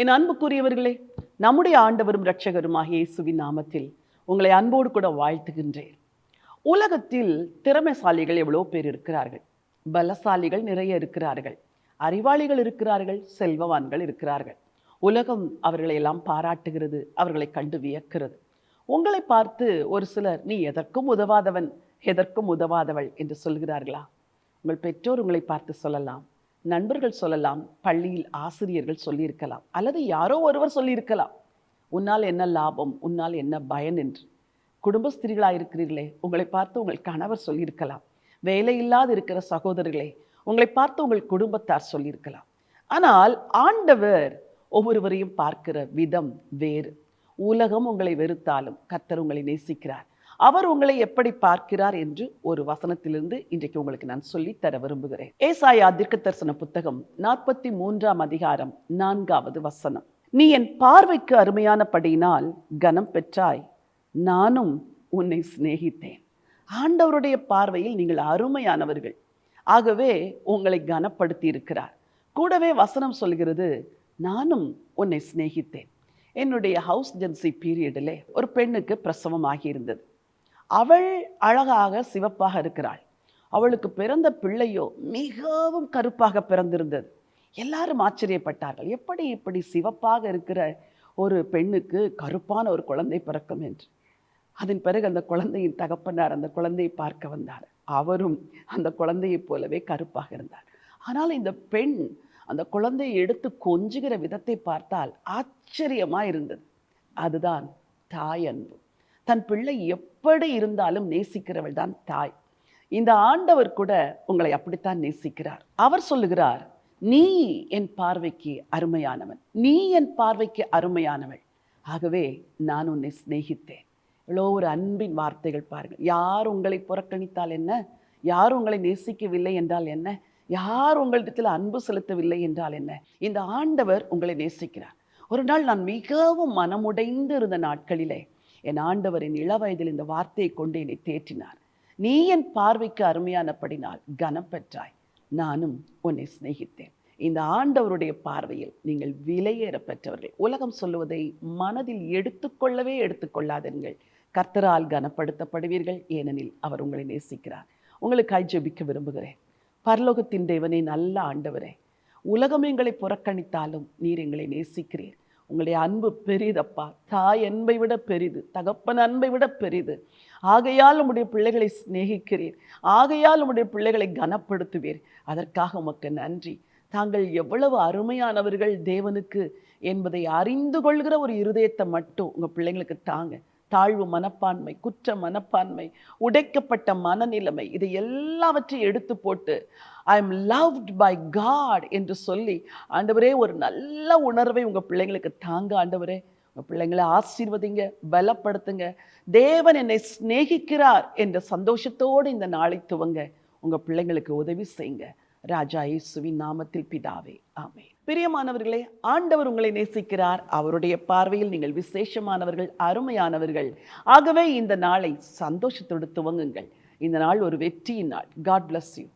என் அன்புக்குரியவர்களே நம்முடைய ஆண்டவரும் இரட்சகருமாகிய இயேசுவின் நாமத்தில் உங்களை அன்போடு கூட வாழ்த்துகின்றேன். உலகத்தில் திறமைசாலிகள் எவ்வளோ பேர் இருக்கிறார்கள். பலசாலிகள் நிறைய இருக்கிறார்கள். அறிவாளிகள் இருக்கிறார்கள் செல்வவான்கள் இருக்கிறார்கள். உலகம் அவர்களை எல்லாம் பாராட்டுகிறது அவர்களை கண்டு வியக்கிறது. உங்களை பார்த்து ஒரு சிலர் நீ எதற்கும் உதவாதவன் எதற்கும் உதவாதவள் என்று சொல்கிறார்களா? உங்கள் பெற்றோர் உங்களை பார்த்து சொல்லலாம். நண்பர்கள் சொல்லலாம் பள்ளியில் ஆசிரியர்கள் சொல்லியிருக்கலாம் அல்லது யாரோ ஒருவர் சொல்லியிருக்கலாம் உன்னால் என்ன லாபம் உன்னால் என்ன பயன் என்று. குடும்ப ஸ்திரீகளாக இருக்கிறீர்களே உங்களை பார்த்து உங்கள் கணவர் சொல்லியிருக்கலாம் வேலையில்லாது இருக்கிற சகோதரர்களே உங்களை பார்த்து உங்கள் குடும்பத்தார் சொல்லியிருக்கலாம். ஆனால் ஆண்டவர் ஒவ்வொருவரையும் பார்க்கிற விதம் வேறு. உலகம் உங்களை வெறுத்தாலும் கத்தர் உங்களை நேசிக்கிறார். அவர் உங்களை எப்படி பார்க்கிறார் என்று ஒரு வசனத்திலிருந்து இன்றைக்கு உங்களுக்கு நான் சொல்லி தர விரும்புகிறேன். ஏசாயா தீர்க்க தரிசன புத்தகம் நாற்பத்தி மூன்றாம் அதிகாரம் நான்காவது வசனம். நீ என் பார்வைக்கு அருமையானபடியினால் கனம் பெற்றாய். நானும் உன்னை சிநேகித்தேன். ஆண்டவருடைய பார்வையில் நீங்கள் அருமையானவர்கள். ஆகவே உங்களை கனப்படுத்தி இருக்கிறார் கூடவே வசனம் சொல்கிறது நானும் உன்னை சிநேகித்தேன். என்னுடைய ஹவுஸ் ஜென்சி பீரியடில் ஒரு பெண்ணுக்கு பிரசவம் ஆகியிருந்தது அவள் அழகாக சிவப்பாக இருக்கிறாள். அவளுக்கு பிறந்த பிள்ளையோ மிகவும் கருப்பாக பிறந்திருந்தது. எல்லாரும் ஆச்சரியப்பட்டார்கள். எப்படி இப்படி சிவப்பாக இருக்கிற ஒரு பெண்ணுக்கு கருப்பான ஒரு குழந்தை பிறக்கும் என்று? அதன் பிறகு அந்த குழந்தையின் தகப்பனார் அந்த குழந்தையை பார்க்க வந்தார். அவரும் அந்த குழந்தையைப் போலவே கருப்பாக இருந்தார். ஆனால் இந்த பெண் அந்த குழந்தையை எடுத்து கொஞ்சுகிற விதத்தை பார்த்தால் ஆச்சரியமாக இருந்தது. அதுதான் தாய் அன்பு தன் பிள்ளை எப்படி இருந்தாலும் நேசிக்கிறவள் தான் தாய். இந்த ஆண்டவர் கூட உங்களை அப்படித்தான் நேசிக்கிறார். அவர் சொல்லுகிறார் நீ என் பார்வைக்கு அருமையானவன். நீ என் பார்வைக்கு அருமையானவள். ஆகவே நான் உன்னை சிநேகித்தேன். இவ்வளோ ஒரு அன்பின் வார்த்தைகள் பாருங்கள். யார் உங்களை புறக்கணித்தால் என்ன? யார் உங்களை நேசிக்கவில்லை என்றால் என்ன? யார் உங்களிடத்தில் அன்பு செலுத்தவில்லை என்றால் என்ன? இந்த ஆண்டவர் உங்களை நேசிக்கிறார். ஒரு நாள் நான் மிகவும் மனமுடைந்து இருந்த நாட்களிலே என் ஆண்டவரின் இளவயதில் இந்த வார்த்தையை கொண்டு என்னை தேற்றினார். நீ என் பார்வைக்கு அருமையானப்படினால் கனம் பெற்றாய். நானும் உன்னை சிநேகித்தேன். இந்த ஆண்டவருடைய பார்வையில் நீங்கள் விலையேற பெற்றவர்கள். உலகம் சொல்லுவதை மனதில் எடுத்துக்கொள்ளவே எடுத்துக்கொள்ளாதீர்கள். கர்த்தரால் கனப்படுத்தப்படுவீர்கள். ஏனெனில் அவர் உங்களை நேசிக்கிறார். உங்களுக்காய் ஜெபிக்க விரும்புகிறேன். பரலோகத்தின் தேவனே நல்ல ஆண்டவரே. உலகம் எங்களை புறக்கணித்தாலும் நீர் எங்களை நேசிக்கிறீர். உங்களுடைய அன்பு பெரிதப்பா. தாய் அன்பை விட பெரிது. தகப்பன் அன்பை விட பெரிது. ஆகையால் உம்முடைய பிள்ளைகளை சிநேகிக்கிறீர். ஆகையால் உம்முடைய பிள்ளைகளை கனப்படுத்துவீர். அதற்காக உமக்கு நன்றி. தாங்கள் எவ்வளவு அருமையானவர்கள் தேவனுக்கு என்பதை அறிந்து கொள்கிற ஒரு இருதயத்தை மட்டும் உங்கள் பிள்ளைங்களுக்கு தாங்க. தாழ்வு மனப்பான்மை குற்ற மனப்பான்மை உடைக்கப்பட்ட மனநிலைமை இதை எல்லாவற்றையும் எடுத்து போட்டு I am loved by God என்று சொல்லி ஆண்டவரே ஒரு நல்ல உணர்வை உங்கள் பிள்ளைங்களுக்கு தாங்க ஆண்டவரே. உங்கள் பிள்ளைங்களை ஆசீர்வதிங்க பலப்படுத்துங்க. தேவன் என்னை சிநேகிக்கிறார் என்ற சந்தோஷத்தோடு இந்த நாளை துவங்க. உங்கள் பிள்ளைங்களுக்கு உதவி செய்யுங்க ராஜா இயேசுவின் நாமத்தில் பிதாவே ஆமே பிரியமானவர்களே ஆண்டவர் உங்களை நேசிக்கிறார். அவருடைய பார்வையில் நீங்கள் விசேஷமானவர்கள் அருமையானவர்கள். ஆகவே இந்த நாளை சந்தோஷத்தோடு துவங்குங்கள். இந்த நாள் ஒரு வெற்றியின் நாள். God bless you